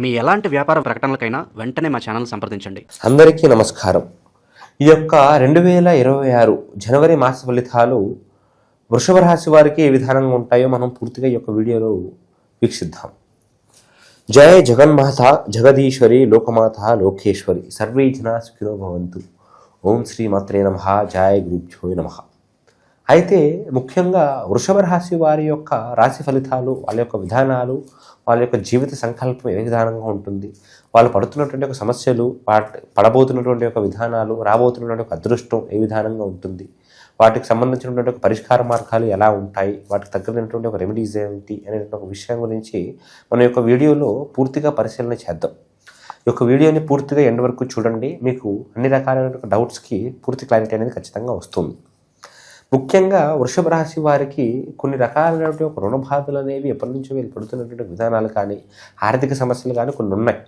మీ ఎలాంటి వ్యాపార ప్రకటనలకైనా వెంటనే మా ఛానల్ సంప్రదించండి. అందరికీ నమస్కారం. ఈ యొక్క రెండు వేల ఇరవై ఆరు జనవరి మాస ఫలితాలు వృషభ రాశి వారికి ఏ విధానంగా ఉంటాయో మనం పూర్తిగా ఈ యొక్క వీడియోలో వీక్షిద్దాం. జయ జగన్మాత జగదీశ్వరి లోకమాత లోకేశ్వరి. సర్వే జనా సుఖినో భవంతు. ఓం శ్రీ మాత్రే నమ. జయ గురుభ్యో నమ. అయితే ముఖ్యంగా వృషభ రాశి వారి యొక్క రాశి ఫలితాలు వాళ్ళ యొక్క విధానాలు వాళ్ళ యొక్క జీవిత సంకల్పం ఏ విధానంగా ఉంటుంది వాళ్ళు పడుతున్నటువంటి ఒక సమస్యలు వాటి పడబోతున్నటువంటి యొక్క విధానాలు రాబోతున్నటువంటి ఒక అదృష్టం ఏ విధానంగా ఉంటుంది వాటికి సంబంధించినటువంటి ఒక పరిష్కార మార్గాలు ఎలా ఉంటాయి వాటికి తగ్గినటువంటి ఒక రెమెడీస్ ఏమిటి అనే ఒక విషయం గురించి మన యొక్క వీడియోలో పూర్తిగా పరిశీలన చేద్దాం. ఈ యొక్క వీడియోని పూర్తిగా ఎండ్ వరకు చూడండి మీకు అన్ని రకాలైన డౌట్స్కి పూర్తి క్లారిటీ అనేది ఖచ్చితంగా వస్తుంది. ముఖ్యంగా వృషభ రాశి వారికి కొన్ని రకాలైనటువంటి ఒక రుణ బాధలు అనేవి ఎప్పటి నుంచో వీళ్ళు పడుతున్నటువంటి విధానాలు కానీ ఆర్థిక సమస్యలు కానీ కొన్ని ఉన్నాయి.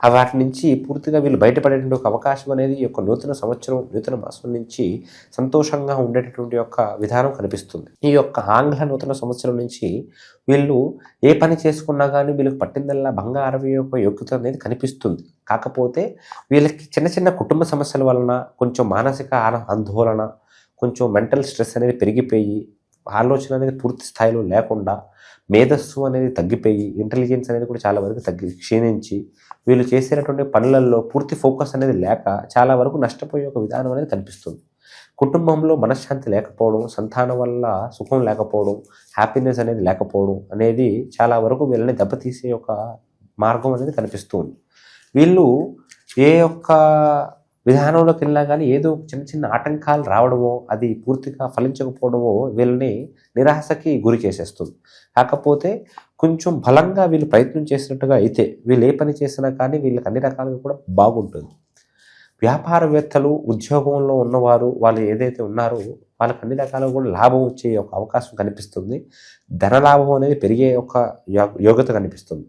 వాటి నుంచి పూర్తిగా వీళ్ళు బయటపడేటువంటి ఒక అవకాశం అనేది ఈ యొక్క నూతన సంవత్సరం నూతన మాసం నుంచి సంతోషంగా ఉండేటటువంటి యొక్క విధానం కనిపిస్తుంది. ఈ యొక్క ఆంగ్ల నూతన సంవత్సరం నుంచి వీళ్ళు ఏ పని చేసుకున్నా కానీ వీళ్ళకి పట్టిందల్లా బంగారం యొక్క యోగ్యత అనేది కనిపిస్తుంది. కాకపోతే వీళ్ళకి చిన్న చిన్న కుటుంబ సమస్యల వలన కొంచెం మానసిక ఆందోళన కొంచెం మెంటల్ స్ట్రెస్ అనేది పెరిగిపోయి ఆలోచన అనేది పూర్తి స్థాయిలో లేకుండా మేధస్సు అనేది తగ్గిపోయి ఇంటెలిజెన్స్ అనేది కూడా చాలా వరకు తగ్గి క్షీణించి వీళ్ళు చేసేటటువంటి పనులలో పూర్తి ఫోకస్ అనేది లేక చాలా వరకు నష్టపోయే ఒక విధానం అనేది కనిపిస్తుంది. కుటుంబంలో మనశ్శాంతి లేకపోవడం సంతానం వల్ల సుఖం లేకపోవడం హ్యాపీనెస్ అనేది లేకపోవడం అనేది చాలా వరకు వీళ్ళని దెబ్బతీసే ఒక మార్గం అనేది కనిపిస్తుంది. వీళ్ళు ఏ యొక్క విధానంలోకి వెళ్ళినా కానీ ఏదో చిన్న చిన్న ఆటంకాలు రావడమో అది పూర్తిగా ఫలించకపోవడమో వీళ్ళని నిరాశకి గురి చేసేస్తుంది. కాకపోతే కొంచెం బలంగా వీళ్ళు ప్రయత్నం చేసినట్టుగా అయితే వీళ్ళు ఏ పని చేసినా కానీ వీళ్ళకి అన్ని రకాలుగా కూడా బాగుంటుంది. వ్యాపారవేత్తలు ఉద్యోగంలో ఉన్నవారు వాళ్ళు ఏదైతే ఉన్నారో వాళ్ళకి అన్ని రకాలుగా కూడా లాభం వచ్చే ఒక అవకాశం కనిపిస్తుంది. ధన లాభం అనేది పెరిగే ఒక యో- యోగ్యత కనిపిస్తుంది.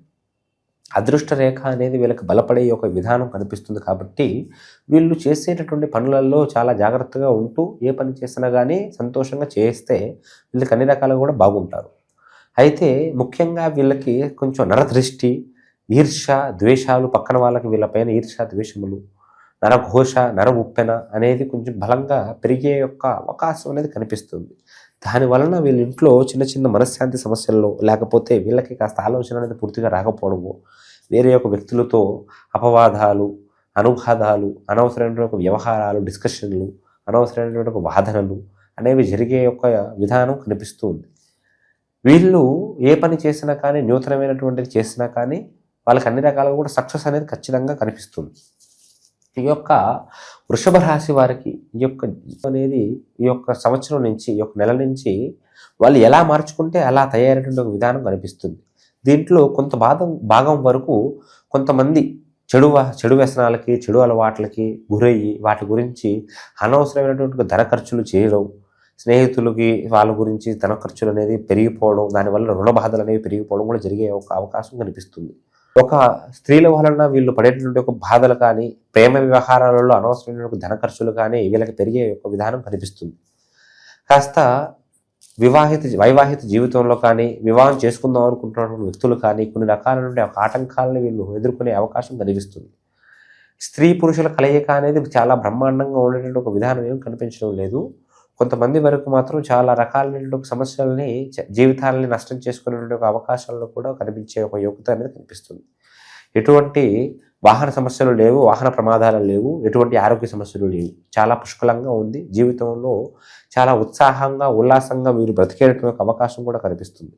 అదృష్ట రేఖ అనేది వీళ్ళకి బలపడే ఒక విధానం కనిపిస్తుంది కాబట్టి వీళ్ళు చేసేటటువంటి పనులలో చాలా జాగ్రత్తగా ఉంటూ ఏ పని చేసినా కానీ సంతోషంగా చేస్తే వీళ్ళకి అన్ని రకాలుగా కూడా బాగుంటారు. అయితే ముఖ్యంగా వీళ్ళకి కొంచెం నరదృష్టి ఈర్ష ద్వేషాలు పక్కన వాళ్ళకి వీళ్ళపైన ఈర్ష ద్వేషములు నరఘోష నర ఉప్పెన అనేది కొంచెం బలంగా పెరిగే యొక్క అవకాశం అనేది కనిపిస్తుంది. దాని వలన వీళ్ళ ఇంట్లో చిన్న చిన్న మనశ్శాంతి సమస్యల్లో లేకపోతే వీళ్ళకి కాస్త ఆలోచన అనేది పూర్తిగా రాకపోవడము. వేరే యొక్క వ్యక్తులతో అపవాదాలు అనువాదాలు అనవసరమైనటువంటి వ్యవహారాలు డిస్కషన్లు అనవసరమైనటువంటి వాదనలు అనేవి జరిగే యొక్క విధానం కనిపిస్తుంది వీళ్ళు ఏ పని చేసినా కానీ నూతనమైనటువంటిది చేసినా కానీ వాళ్ళకి అన్ని రకాలుగా కూడా సక్సెస్ అనేది ఖచ్చితంగా కనిపిస్తుంది. ఈ యొక్క వృషభ రాశి వారికి ఈ యొక్క అనేది ఈ యొక్క సంవత్సరం నుంచి ఈ యొక్క నెల నుంచి వాళ్ళు ఎలా మార్చుకుంటే అలా తయారైనటువంటి ఒక విధానం కనిపిస్తుంది. దీంట్లో కొంత భాగం భాగం వరకు కొంతమంది చెడు చెడు వ్యసనాలకి చెడు అలవాట్లకి గురయ్యి వాటి గురించి అనవసరమైనటువంటి ధన ఖర్చులు చేయడం స్నేహితులకి వాళ్ళ గురించి ధన ఖర్చులు అనేది పెరిగిపోవడం దానివల్ల రుణ బాధలు అనేవి పెరిగిపోవడం కూడా జరిగే ఒక అవకాశం కనిపిస్తుంది. ఒక స్త్రీల వలన వీళ్ళు పడేటటువంటి ఒక బాధలు కానీ ప్రేమ వ్యవహారాలలో అనవసరమైన ధన ఖర్చులు కానీ వీళ్ళకి పెరిగే ఒక విధానం కనిపిస్తుంది. కాస్త వివాహిత వైవాహిత జీవితంలో కానీ వివాహం చేసుకుందాం అనుకుంటున్నటువంటి వ్యక్తులు కానీ కొన్ని రకాల నుండి ఒక ఆటంకాలను వీళ్ళు ఎదుర్కొనే అవకాశం కనిపిస్తుంది. స్త్రీ పురుషుల కలయిక అనేది చాలా బ్రహ్మాండంగా ఉండేటువంటి ఒక విధానం ఏం కనిపించడం లేదు. కొంతమంది వరకు మాత్రం చాలా రకాలైన సమస్యల్ని జీవితాలని నష్టం చేసుకునేటువంటి ఒక కూడా కనిపించే ఒక యోగ్యత అనేది కనిపిస్తుంది. ఎటువంటి వాహన సమస్యలు లేవు వాహన ప్రమాదాలు లేవు ఎటువంటి ఆరోగ్య సమస్యలు లేవు. చాలా పుష్కలంగా ఉంది. జీవితంలో చాలా ఉత్సాహంగా ఉల్లాసంగా మీరు బ్రతికేటటువంటి అవకాశం కూడా కనిపిస్తుంది.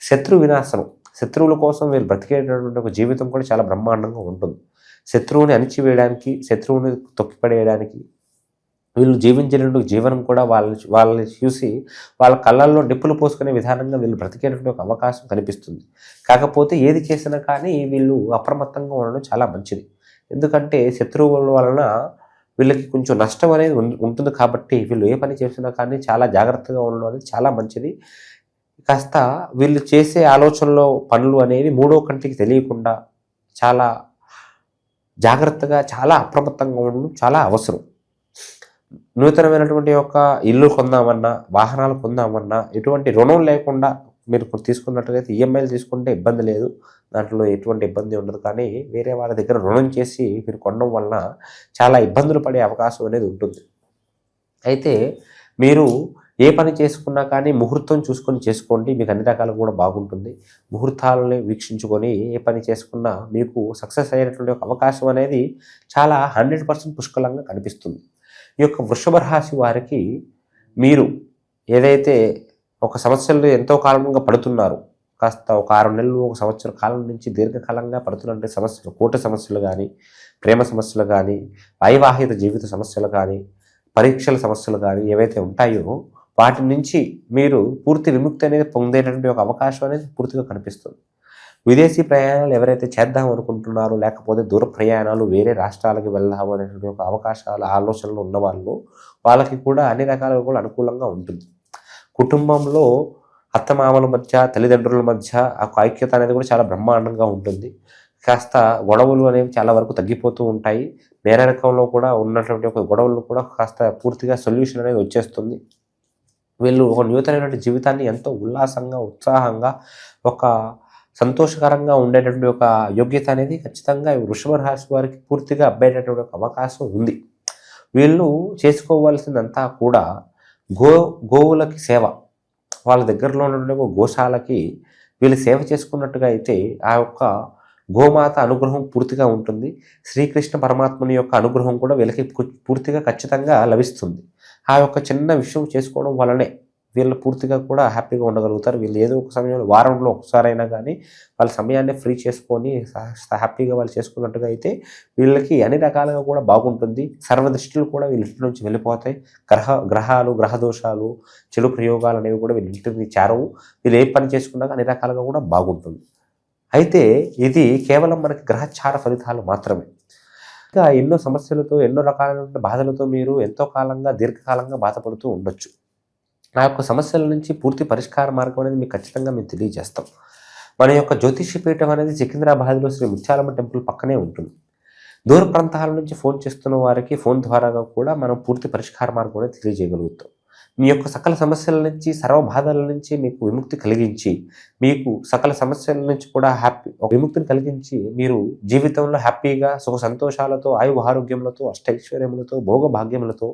శత్రు వినాశనం శత్రువుల కోసం మీరు బ్రతికేటటువంటి ఒక జీవితం కూడా చాలా బ్రహ్మాండంగా ఉంటుంది. శత్రువుని అణిచివేయడానికి శత్రువుని తొక్కిపడేయడానికి వీళ్ళు జీవించినటువంటి జీవనం కూడా వాళ్ళని వాళ్ళని చూసి వాళ్ళ కళ్ళల్లో నిప్పులు పోసుకునే విధానంగా వీళ్ళు బ్రతికేటువంటి ఒక అవకాశం కనిపిస్తుంది. కాకపోతే ఏది చేసినా కానీ వీళ్ళు అప్రమత్తంగా ఉండడం చాలా మంచిది. ఎందుకంటే శత్రువుల వలన వీళ్ళకి కొంచెం నష్టం అనేది ఉంటుంది కాబట్టి వీళ్ళు ఏ పని చేసినా కానీ చాలా జాగ్రత్తగా ఉండడం అనేది చాలా మంచిది. కాస్త వీళ్ళు చేసే ఆలోచనలో పనులు అనేవి మూడో కంటికి తెలియకుండా చాలా జాగ్రత్తగా చాలా అప్రమత్తంగా ఉండడం చాలా అవసరం. నూతనమైనటువంటి యొక్క ఇల్లు కొందామన్నా వాహనాలు కొందామన్నా ఎటువంటి రుణం లేకుండా మీరు ఇప్పుడు ఈఎంఐలు తీసుకుంటే ఇబ్బంది లేదు. దాంట్లో ఎటువంటి ఇబ్బంది ఉండదు. కానీ వేరే వాళ్ళ దగ్గర రుణం చేసి మీరు కొనడం వలన చాలా ఇబ్బందులు పడే అవకాశం అనేది ఉంటుంది. అయితే మీరు ఏ పని చేసుకున్నా కానీ ముహూర్తం చూసుకొని చేసుకోండి. మీకు అన్ని రకాలు కూడా బాగుంటుంది. ముహూర్తాలని వీక్షించుకొని ఏ పని చేసుకున్నా మీకు సక్సెస్ అయ్యేటువంటి ఒక అవకాశం అనేది చాలా హండ్రెడ్ పర్సెంట్ పుష్కలంగా కనిపిస్తుంది. ఈ యొక్క వృషభ రాశి వారికి మీరు ఏదైతే ఒక సమస్యలు ఎంతో కాలంగా పడుతున్నారు కాస్త ఒక ఆరు నెలలు ఒక సంవత్సర కాలం నుంచి దీర్ఘకాలంగా పడుతున్నటువంటి సమస్యలు కోట సమస్యలు కానీ ప్రేమ సమస్యలు కానీ వైవాహిక జీవిత సమస్యలు కానీ పరీక్షల సమస్యలు కానీ ఏవైతే ఉంటాయో వాటి నుంచి మీరు పూర్తి విముక్తి అనేది పొందేటటువంటి ఒక అవకాశం అనేది పూర్తిగా కనిపిస్తుంది. విదేశీ ప్రయాణాలు ఎవరైతే చేద్దాం అనుకుంటున్నారో లేకపోతే దూర ప్రయాణాలు వేరే రాష్ట్రాలకు వెళ్దాము అనేటువంటి ఒక అవకాశాలు ఆలోచనలు ఉన్న వాళ్ళు వాళ్ళకి కూడా అన్ని రకాలుగా కూడా అనుకూలంగా ఉంటుంది. కుటుంబంలో అత్తమామల మధ్య తల్లిదండ్రుల మధ్య ఆ ఐక్యత అనేది కూడా చాలా బ్రహ్మాండంగా ఉంటుంది. కాస్త గొడవలు అనేవి చాలా వరకు తగ్గిపోతూ ఉంటాయి. నేరరకంలో కూడా ఉన్నటువంటి ఒక గొడవలు కూడా కాస్త పూర్తిగా సొల్యూషన్ అనేది వచ్చేస్తుంది. వీళ్ళు ఒక నూతనమైనటువంటి జీవితాన్ని ఎంతో ఉల్లాసంగా ఉత్సాహంగా ఒక సంతోషకరంగా ఉండేటటువంటి ఒక యోగ్యత అనేది ఖచ్చితంగా వృషభ రాశి వారికి పూర్తిగా అబ్బేటటువంటి ఒక అవకాశం ఉంది. వీళ్ళు చేసుకోవాల్సిందంతా కూడా గో గోవులకి సేవ. వాళ్ళ దగ్గరలో ఉన్న గోశాలకి వీళ్ళు సేవ చేసుకున్నట్టుగా అయితే ఆ యొక్క గోమాత అనుగ్రహం పూర్తిగా ఉంటుంది. శ్రీకృష్ణ పరమాత్మని యొక్క అనుగ్రహం కూడా వీళ్ళకి పూర్తిగా ఖచ్చితంగా లభిస్తుంది. ఆ యొక్క చిన్న విషయం చేసుకోవడం వలనే వీళ్ళు పూర్తిగా కూడా హ్యాపీగా ఉండగలుగుతారు. వీళ్ళు ఏదో ఒక సమయంలో వారంలో ఒకసారైనా కానీ వాళ్ళ సమయాన్ని ఫ్రీ చేసుకొని హ్యాపీగా వాళ్ళు చేసుకున్నట్టుగా అయితే వీళ్ళకి అన్ని రకాలుగా కూడా బాగుంటుంది. సర్వదృష్టిలు కూడా వీళ్ళ ఇంటి నుంచి వెళ్ళిపోతాయి. గ్రహ గ్రహాలు గ్రహ దోషాలు చెడు ప్రయోగాలు అనేవి కూడా వీళ్ళ ఇంటిని చేరవు. వీళ్ళు ఏ పని చేసుకున్నా అన్ని రకాలుగా కూడా బాగుంటుంది. అయితే ఇది కేవలం మనకి గ్రహచార ఫలితాలు మాత్రమే. ఇంకా ఎన్నో సమస్యలతో ఎన్నో రకాలైన బాధలతో మీరు ఎంతో కాలంగా దీర్ఘకాలంగా బాధపడుతూ ఉండొచ్చు. నా యొక్క సమస్యల నుంచి పూర్తి పరిష్కార మార్గం అనేది మీకు ఖచ్చితంగా మేము తెలియజేస్తాం. మన యొక్క జ్యోతిష్య పీఠం అనేది సికింద్రాబాద్లో శ్రీ ముత్యాలమ్మ టెంపుల్ పక్కనే ఉంటుంది. దూర ప్రాంతాల నుంచి ఫోన్ చేస్తున్న వారికి ఫోన్ ద్వారా కూడా మనం పూర్తి పరిష్కార మార్గం అనేది తెలియజేయగలుగుతాం. మీ యొక్క సకల సమస్యల నుంచి సర్వ బాధల నుంచి మీకు విముక్తి కలిగించి మీకు సకల సమస్యల నుంచి కూడా హ్యాపీ ఒక విముక్తిని కలిగించి మీరు జీవితంలో హ్యాపీగా సుఖ సంతోషాలతో ఆయు ఆరోగ్యములతో అష్టైశ్వర్యములతో భోగ భాగ్యములతో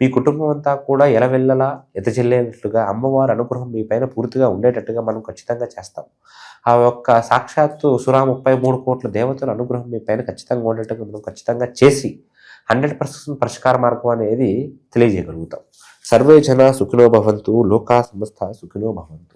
మీ కుటుంబం అంతా కూడా ఎలవెల్లలా ఎదజల్లేటట్టుగా అమ్మవారి అనుగ్రహం మీ పైన పూర్తిగా ఉండేటట్టుగా మనం ఖచ్చితంగా చేస్తాం. ఆ యొక్క సాక్షాత్తు సురా ముప్పై మూడు కోట్ల దేవతల అనుగ్రహం మీ పైన ఖచ్చితంగా ఉండేట్టుగా మనం ఖచ్చితంగా చేసి హండ్రెడ్ పర్సెంట్ పరిష్కార మార్గం అనేది తెలియజేయగలుగుతాం. సర్వే జన సుఖినో భవంతు లోకా సంస్థ సుఖినో భవంతు.